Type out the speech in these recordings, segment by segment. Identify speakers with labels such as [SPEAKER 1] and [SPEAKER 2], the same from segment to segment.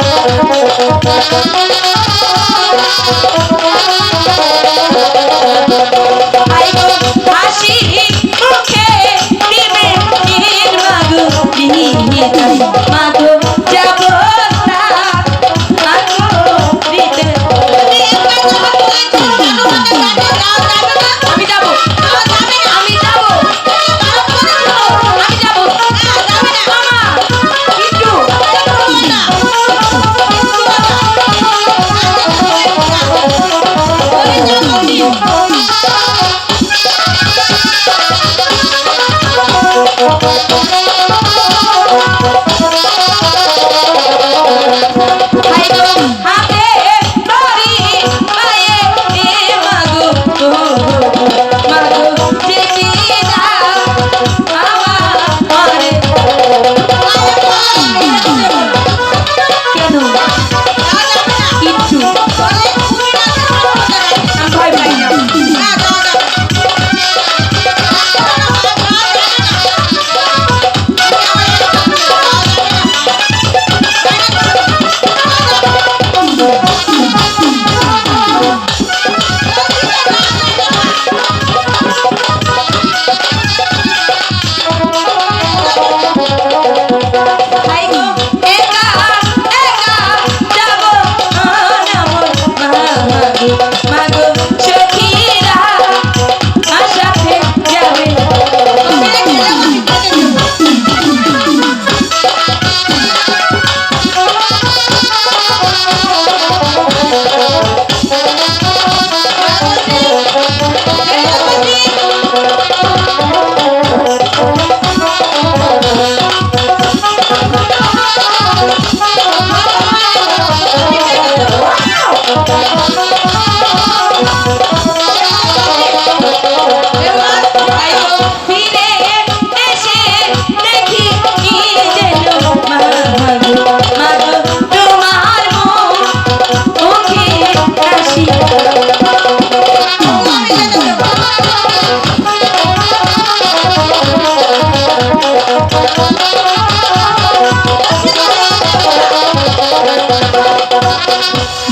[SPEAKER 1] I go Hi.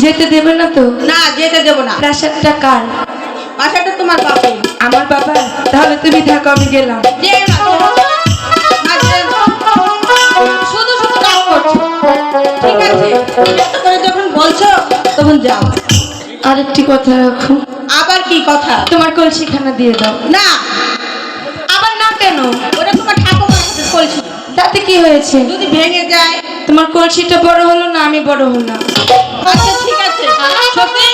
[SPEAKER 1] যেতে দেবে না তো?
[SPEAKER 2] না যেতে দেবো না।
[SPEAKER 1] প্রাসাদটা কার?
[SPEAKER 2] বাসাটা তোমার বাপু
[SPEAKER 1] আমার বাবা? তাহলে তুমি থাকো আমি গেলাম।
[SPEAKER 2] যে আজকে শুধু শুধু কাজ করছ। ঠিক আছে? করে যখন বলছো তখন যাও।
[SPEAKER 1] আরেকটি কথা রাখো।
[SPEAKER 2] আবার কি কথা?
[SPEAKER 1] তোমার কলসিখানা দিয়ে দাও।
[SPEAKER 2] না।
[SPEAKER 1] আবার না কেন?
[SPEAKER 2] ওটা তোমার ঠাকুমার কলসি।
[SPEAKER 1] তাতে কি হয়েছে?
[SPEAKER 2] যদি ভেঙে যায়
[SPEAKER 1] তোমার কলসিটা বড় হলো না আমি বড় হলাম।
[SPEAKER 2] আচ্ছা ঠিক আছে সত্যি?